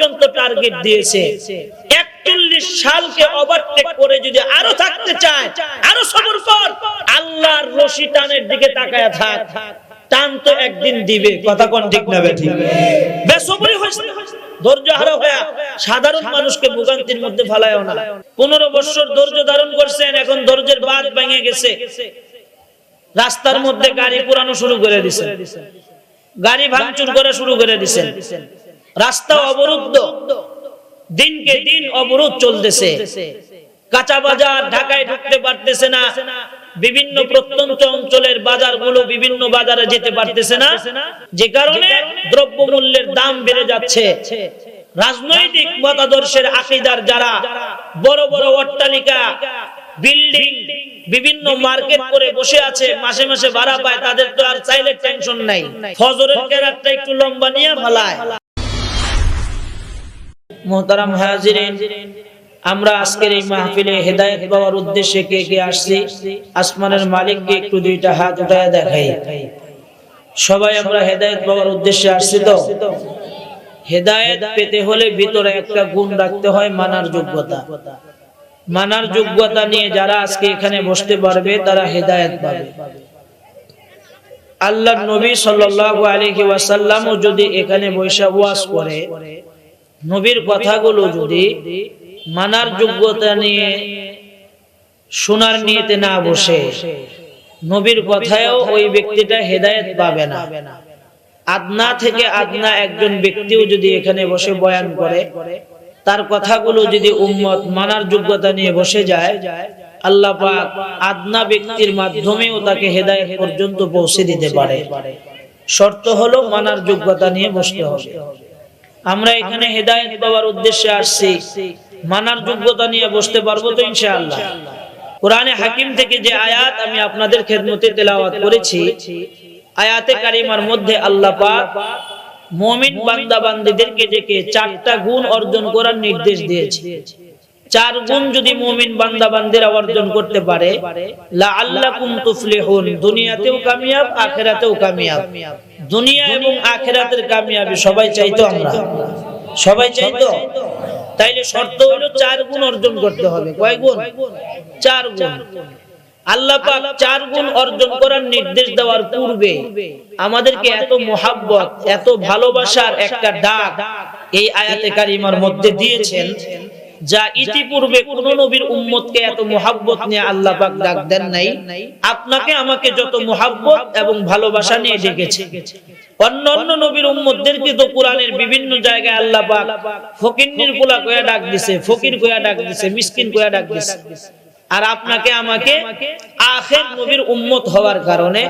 পর্যন্ত টার্গেট দিয়েছে। সাধারণ মানুষকে ভোগান্তির মধ্যে ফেলায়ও না। পনেরো বছর ধৈর্য ধারণ করছেন, এখন ধৈর্যের বাদ ভেঙে গেছে। রাস্তার মধ্যে গাড়ি পুরানো শুরু করে দিছে গাড়ি ভাঙচুর করা শুরু করে দিছেন। রাস্তা অবরুদ্ধ। দিনকে দিন অবরোধ চলতেছে। কাঁচা বাজার ঢাকায় ঢুকতে পারতেছে না। বিভিন্ন প্রত্যন্ত অঞ্চলের বাজারগুলো বিভিন্ন বাজারে যেতে পারতেছে না। যে কারণে দ্রব্যমূল্যের দাম বেড়ে যাচ্ছে। রাজনৈতিক মতাদর্শের আকিদার যারা বড় বড় অট্টালিকা বিল্ডিং বিভিন্ন মার্কেট করে বসে আছে মাসে মাসে ভাড়া পায় তাদের তো আর চাইলে টেনশন নাই। ফজরের কেরাতটা একটু লম্বা নিয়ে ফেলায়। মোহতারাম হাজিরিন, আমরা আজকের এই মাহফিলে হেদায়েত পাওয়ার উদ্দেশ্যে কে কে আসছি? আসমানের মালিককে একটু দুইটা হাত উঠায় দেখাই। সবাই আমরা হেদায়েত পাওয়ার উদ্দেশ্যে আসছি তো? হেদায়েত পেতে হলে ভিতরে একটা গুণ রাখতে হয়, মানার যোগ্যতা। মানার যোগ্যতা নিয়ে যারা আজকে এখানে বসতে পারবে, তারা হেদায়েত পাবে। আল্লাহ নবী সাল্লাল্লাহু আলাইহি ওয়াসাল্লামও যদি এখানে বৈশা ওয়াজ করে নবীর কথাগুলো যদি মানার যোগ্যতা নিয়ে শোনার নিয়েতে না বসে নবীর কথায়ও ওই ব্যক্তিটা হেদায়েত পাবে না। আদনা থেকে আদনা একজন ব্যক্তিও যদি এখানে বসে বয়ান করে তার কথাগুলো যদি উম্মত মানার যোগ্যতা নিয়ে বসে যায় আল্লাহ পাক আদনা ব্যক্তির মাধ্যমেও তাকে হেদায়েত পর্যন্ত পৌঁছে দিতে পারে। শর্ত হলো মানার যোগ্যতা নিয়ে বসতে হবে। আমরা এখানে হেদায়ত পাওয়ার উদ্দেশ্যে আসছি। মানার যোগ্যতা নিয়ে বসতে পারব তো ইনশাআল্লাহ। কোরআনে হাকিম থেকে যে আয়াত আমি আপনাদের খেদমতে তেলাওয়াত করেছি, আয়াতে কারিমার মধ্যে আল্লাহ পাক মুমিন বান্দা বান্দীদেরকে ডেকে চারটা গুণ অর্জন করার নির্দেশ দিয়েছে। চার গুণ যদি মুমিন বান্দা বান্দিরা অর্জন করতে পারে, লাআল্লাকুম তুফলিহুন, দুনিয়াতেও কামিয়াব, আখিরাতেও কামিয়াব। দুনিয়া এবং আখিরাতের কামিয়াবি সবাই চাইতো আমরা। সবাই চাইতো? তাইলে শর্ত হলো চার গুণ অর্জন করতে হবে। কয় গুণ? চার গুণ। আল্লাহ পাক চার গুণ অর্জন করার নির্দেশ দেওয়ার পূর্বে আমাদেরকে এত মোহাব্বত, এত ভালোবাসার একটা ডাক এই আয়াতে কারিমার মধ্যে দিয়েছেন। যা ইতিপূর্বে কোন নবীর উম্মতকে এত মোহাব্বত নিয়ে আল্লাহ পাক ডাক দেন নাই, আপনাকে আমাকে যত মোহাব্বত এবং ভালোবাসা নিয়ে ডেকেছে। অন্য অন্য নবীর উম্মতদেরকে তো কোরআনের বিভিন্ন জায়গায় আল্লাহ পাক ফকিন্নির পোলা কয়া ডাক দিছে, ফকির কয়া ডাক দিছে, মিসকিন কয়া ডাক দিছে। আর আপনাকে আমাকে আখের নবীর উম্মত হওয়ার কারণে,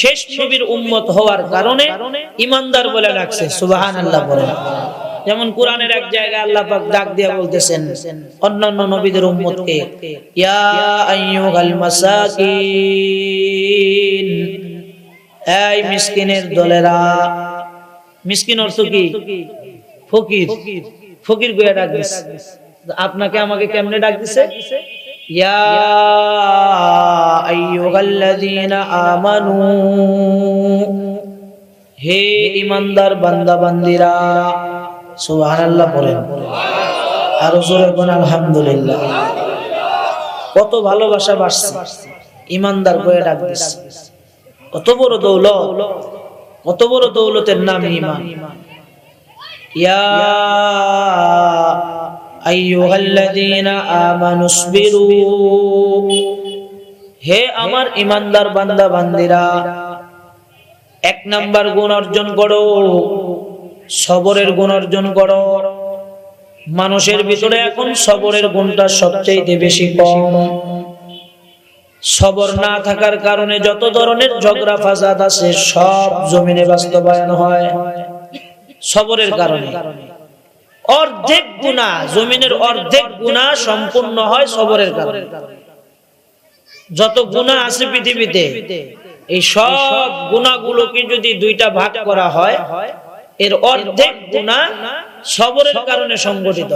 শেষ নবীর উম্মত হওয়ার কারণে ইমানদার বলে ডাকছে, সুবহানাল্লাহ বলে। যেমন কোরআনের এক জায়গায় আল্লাহ পাক ডাক দিয়ে বলতেছেন, অন্যান্য নবীদের উম্মতকে, ইয়া আইয়ুহাল মাসাকিন, এই মিসকিনের দলেরা, মিসকিন অর্থ কি? ফকির ফকির গয়া ডাক দিছে আপনাকে আমাকে কেমনে ডাক দিছে ইয়া আইয়ুহাল্লাযীনা আমানু, হে ইমানদার বান্দা বান্দিরা আর জোরে আলহামদুলিল্লাহ। কত ভালোবাসা বাড়ছে। ইমানদার দিচ্ছে কত বড় দৌলত। কত বড় দৌলতের নাম ইমান। হে আমার ইমানদার বান্দা বান্দিরা এক নাম্বার গুণ অর্জন করো। সবরের গুণ অর্জন করো। মানুষের ভিতরে এখন সবরের গুণটা সবচেয়ে বেশি কম। সবর না থাকার কারণে যত ধরনের ঝগড়া ফাসাদ আছে, সব জমিনে বাস্তবায়ন হয় সবরের কারণে। অর্ধেক গুণা, জমিনের অর্ধেক গুণা সম্পূর্ণ হয় সবরের কারণে। যত গুণা আছে পৃথিবীতে, এই সব গুণাগুলোকে যদি দুইটা ভাগ করা হয় এর অর্ধেক গুণা সবরের কারণে সংগঠিত।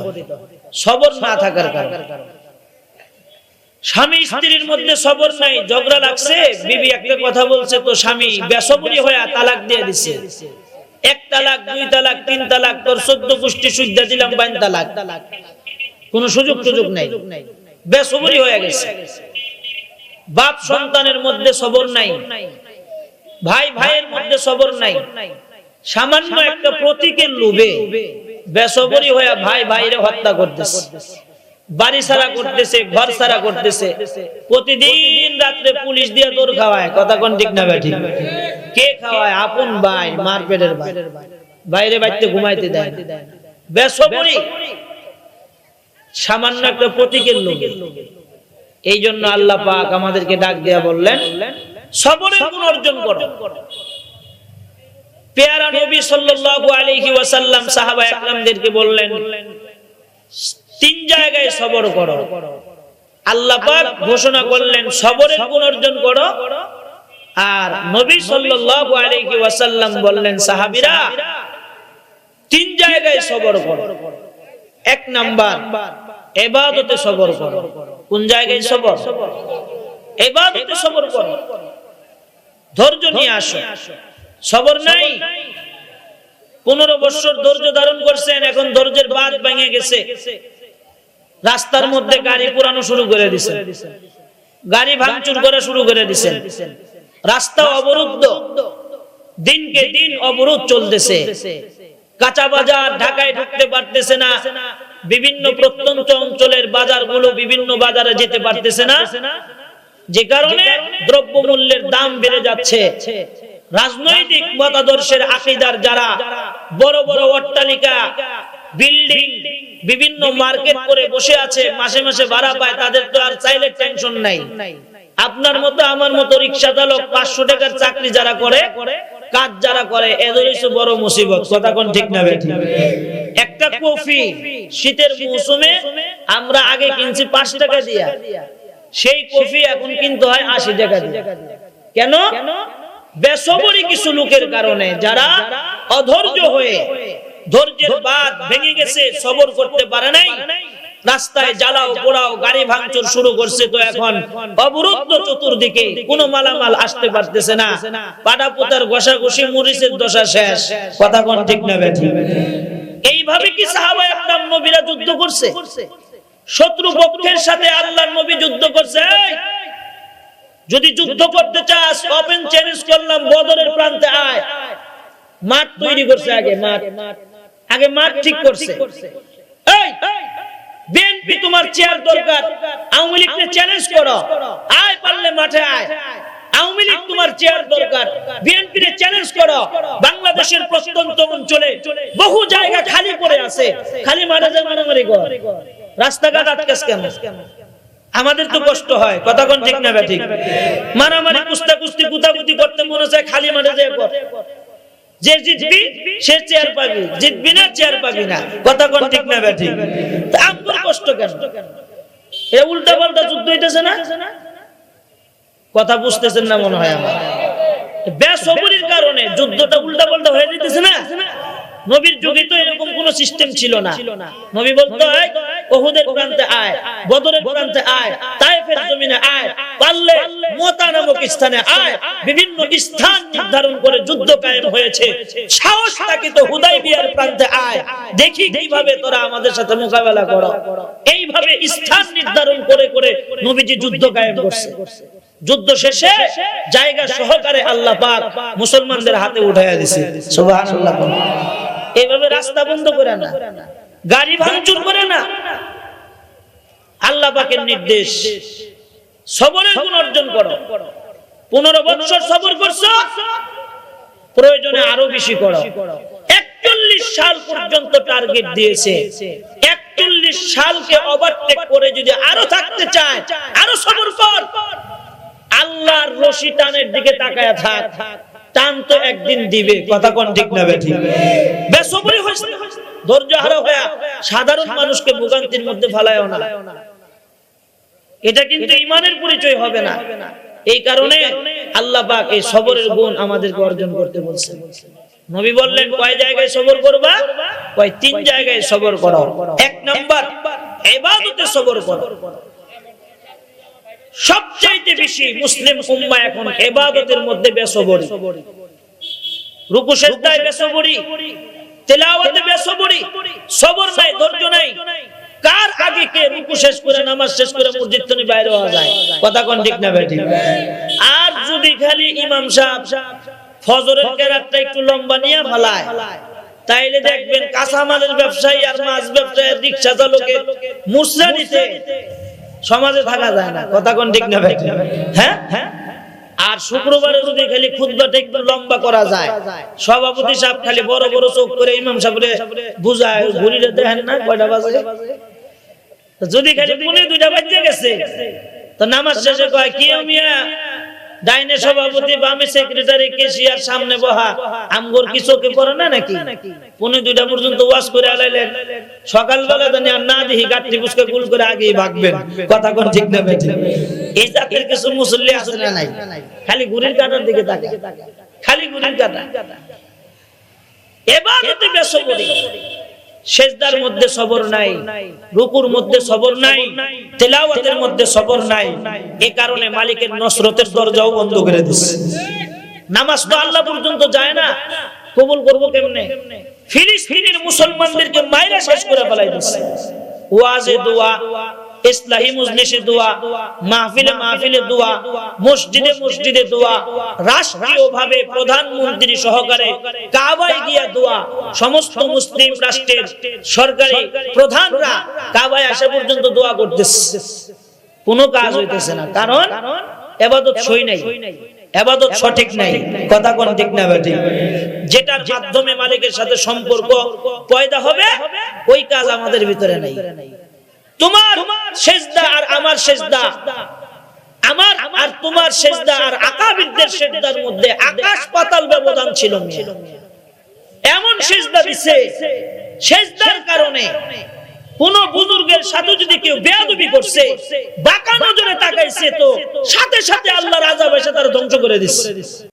সবর না থাকার কারণে। স্বামী স্ত্রীর মধ্যে সবর নাই, ঝগড়া লাগছে। বিবি একটা কথা বলছে তো স্বামী বেসবরি হয়ে তালাক দিয়ে দিছে। এক তালাক, দুই তালাক, তিন তালাক, তোর চোদ্দ পুষ্টি সুবিধা দিলাম, বাইন তালাক। কোন সুযোগ সুযোগ নাই। বেসবরি হয়ে গেছে। বাপ সন্তানের মধ্যে সবর নাই। ভাই, ভাইয়ের মধ্যে সবর নাই। সামান্য একটা প্রতীকের লোভে বেসবরি হয়ে ভাই ভাইরে হত্যা করতেছে। বাড়ি সারা করতেছে ঘর সারা করতেছে। প্রতিদিন রাত্রে পুলিশ দিয়ে দৌড় খাওয়ায়। কথা কোন ঠিক না ব্যাঠি কে খাওয়ায়? আপন ভাই মার পেটের ভাই। বাইরে বাড়িতে ঘুমাইতে দেয় বেসবরি। সামান্য একটা প্রতীকের লোক এই জন্য আল্লাহ পাক আমাদেরকে ডাক দেয়া বললেন সবরের গুণ অর্জন করো। পেয়ারা নবী সাল্লাল্লাহু আলাইহি ওয়াসাল্লাম সাহাবা একরামদেরকে বললেন, তিন জায়গায় সবর করো। আল্লাহ পাক ঘোষণা করলেন সবরের করো। আর নবী সাল্লাল্লাহু আলাইহি ওয়াসাল্লাম বললেন, সাহাবীরা, তিন জায়গায় সবর করো। এক নাম্বার সবর করো। কোন জায়গায় সবর? এবাদতে সবর করো। ধৈর্য নিয়ে আসো। সবর নাই। পনেরো বছর ধৈর্য ধারণ করছেন, এখন ধৈর্যের বাদ ভেঙে গেছে। রাস্তার মধ্যে গাড়ি পুরানো শুরু করে দিছে গাড়ি ভাঙচুর করা শুরু করে দিছেন। রাস্তা অবরুদ্ধ। দিনকে দিন অবরোধ চলতেছে। কাঁচা বাজার ঢাকায় ঢুকতে পারতেছে না। বিভিন্ন প্রত্যন্ত অঞ্চলের বাজারগুলো বিভিন্ন বাজারে যেতে পারতেছে না। যে কারণে দ্রব্য মূল্যের দাম বেড়ে যাচ্ছে। রাজনৈতিক মতাদর্শের আকিদার যারা বড় বড় অট্টালিকা, বিল্ডিং, বিভিন্ন মার্কেট করে বসে আছে, মাসে মাসে ভাড়া পায়, তাদের তো আর চাইলে টেনশন নাই। আপনার মতো, আমার মতো রিক্সা চালক পাঁচশো টাকার চাকরি যারা করে, কাজ যারা করে বড় মুসিবত। ঠিক না একটা কফি শীতের মৌসুমে আমরা আগে কিনছি পাঁচ টাকা দিয়া। সেই কফি এখন কিন্তু হয় আশি টাকা দিয়ে। কেন? বেসবরি কিছু লোকের কারণে যারা অধৈর্য হয়ে ধৈর্যের বাদ ভেঙে গেছে, সবর করতে পারে নাই। রাস্তায় জ্বালাও, পোড়াও, গাড়ি ভাঙচুর শুরু করছে তো এখন। অবরুদ্ধ চতুর্দিকে কোনো মালামাল আসতে পারতেছে না। পাটা পোতার ঘষাঘষি মরিচের দশা শেষ। কথা কোন ঠিক না বেঠি? এইভাবে কি সাহাবা একদম নবীরা যুদ্ধ করছে? শত্রু পক্ষের সাথে আল্লাহর নবী যুদ্ধ করছে যদি যুদ্ধ করতে চাস ওপেন চ্যালেঞ্জ করলাম বদরের প্রান্তে আয়। মাঠ তৈরি করছে আগে মাঠ। আগে মাঠ। ঠিক করছে। এই বিএনপি তোমার চেয়ার দরকার। আওয়ামী লীগকে চ্যালেঞ্জ করো। আয় পারলে মাঠে আয়। আওয়ামী লীগ তোমার চেয়ার দরকার। বিএনপি রে চ্যালেঞ্জ করো। বাংলাদেশের প্রত্যন্ত অঞ্চলে বহু জায়গা খালি পড়ে আছে। খালি মারা যায় মারামারি কর। রাস্তাঘাট আটকাস কেন? আমাদের তো কষ্ট হয়। কথা কোন ঠিক না ঠিক মারামারি কুস্তা কুস্তি কুতাকুতি করতে মনে চায় খালি মাঠে যায় যে জিতবি, সে চেয়ার পাবি। জিতবি না, চেয়ার পাবি না। কথা কোন ঠিক না আমার কষ্ট কেন? এ উল্টা পাল্টা যুদ্ধ হইতেছে না? কথা বুঝতেছেন না মনে হয় আমার। বেসবরির কারণে যুদ্ধটা উল্টা পাল্টা হয়ে যেতেছে না? নবীর যুগে তো এরকম কোন সিস্টেম ছিল না। নবী বলতো ওহুদের প্রান্তে আয়, বদরের প্রান্তে আয়, তায়েফের জমিনে আয়, পারলে মোতা নামক স্থানে আয়। বিভিন্ন স্থান নির্ধারণ করে যুদ্ধ কায়েম হয়েছে। সাহস থাকে তো হুদাইবিয়ার প্রান্তে আয়। দেখি কীভাবে তোরা আমাদের সাথে মোকাবেলা করো। এইভাবে স্থান নির্ধারণ করে করে নবীজি যুদ্ধ কায়েম করছে। যুদ্ধ শেষে জায়গা সহকারে আল্লাহ পাক মুসলমানদের হাতে উঠাইয়া দিছে। সুবহানাল্লাহ এইভাবে রাস্তা বন্ধ করে না। গাড়ি ভাঙচুর করে না। আল্লাহ পাকের নির্দেশ। সবরের গুণ অর্জন করো। পনেরো বছর সবর করছ, প্রয়োজনে আরও বেশি করো। একচল্লিশ সাল পর্যন্ত টার্গেট দিয়েছে। একচল্লিশ সালকে ওভারটেক করে যদি আরও থাকতে চায়, আরও সবর কর। আল্লাহর রশি টানের দিকে তাকায় থাক। টান তো একদিন দিবে কথা কোন ঠিক না বেঠি বেসবরি হইছে। ধৈর্য হারা হয়ে সাধারণ মানুষকে ভোগান্তির মধ্যে ফেলায়ও না। এটা কিন্তু ইমানের পরিচয় হবে না। এই কারণে আল্লাহ পাক এই সবরের গুণ আমাদেরকে অর্জন করতে বলছে নবী বললেন কয় জায়গায় সবর করবা? কয় তিন জায়গায় সবর করো। এক নাম্বার ইবাদতে সবর করো। সবচাইতে বেশি মুসলিম উম্মাহ এখন ইবাদতের মধ্যে বেসবরি। রুকু সেজদায় বেসবরি, তেলাওয়াতে বেসবরি, সবর নাই, ধৈর্য নাই। কার আগে কে রুকু শেষ করে, নামাজ শেষ করে মসজিদ থেকে বাইরে হওয়া যায়? কথা কোন ঠিক না বেটি আর যদি খালি ইমাম সাহেব ফজরের কেরাতটা একটু লম্বা নিয়ে ফালায়, তাইলে দেখবেন কাঁচামালের ব্যবসায়ী আর মাছ ব্যবসায়ী, রিক্সা চালকের মুসরা নিতে সমাজে থাকা যায় না। কথা কোন ঠিক না ভাই? হ্যাঁ? হ্যাঁ আর শুক্রবারে যদি খালি খুদবাটা একটু লম্বা করা যায়। সভাপতি সাহেব খালি বড় বড় চোখ করে ইমাম সাহেবরে বুঝায় ঘুরিয়ে দেখেন না কয়টা বাজে? যদি খালি পুনে দুইটা বাজে গেছে, তো নামাজ শেষে কয় কি মিয়া ডাইনে সভাপতি, বামে সেক্রেটারি কেশিয়ার সামনে বহা। আমগর কি চোখে পড়ে না নাকি? পুনে দুইটা পর্যন্ত ওয়াশ করে আলাইলেন। সকালবেলা জানি আর না দেখি গাঠি বুসকে গুল করে আগেই ভাগবেন। কথা কোন ঠিক না এই জাতের কিছু মুসল্লি আছে না নাই? খালি ঘুরির কাটার দিকে তাকে খালি ঘুরির কাটা। এবার হতে বেসবরি সেজদার মধ্যে সবর নাই, রুকুর মধ্যে সবর নাই, তেলাওয়াতের মধ্যে সবর নাই। এ কারণে মালিকের নসরতের দরজাও বন্ধ করে দিচ্ছে নামাজ তো আল্লাহ পর্যন্ত যায় না, কবুল করব কেমনে? ফিলিস্তিনের মুসলমানদেরকে মাইরা শেষ করে ফেলাই দিচ্ছে ওয়াজে দোয়া ইসলাহি মজলিসে দোয়া, মাহফিলে মাহফিলে দোয়া, মসজিদে মসজিদে দোয়া, রাষ্ট্রীয়ভাবে প্রধানমন্ত্রী সহকারে কাবায় গিয়া দোয়া, সমস্ত মুসলিম রাষ্ট্রের সরকারি প্রধানরা কাবায় আসা পর্যন্ত দোয়া করতেছে। কোনো কাজ হইতেছে না। কারণ এবাদত সই নাই। এবাদত সঠিক নাই। কথা কোন ঠিক না বেটি যেটার মাধ্যমে মালিকের সাথে সম্পর্ক পয়দা হবে, ওই কাজ আমাদের ভিতরে নাই। তোমার সেজদা আর আমার সেজদা। আমার আর তোমার সেজদা আর আকাবিদদের সেজদার মধ্যে আকাশ পাতাল ব্যবধান ছিল এমন সেজদা দিছে, সেজদার কারণে কোন বুজুর্গের সাথে যদি কেউ বেয়াদবি করছে, বাঁকা নজরে তাকাইছে তো সাথে সাথে আল্লাহর আযাব এসে তার ধ্বংস করে দিচ্ছে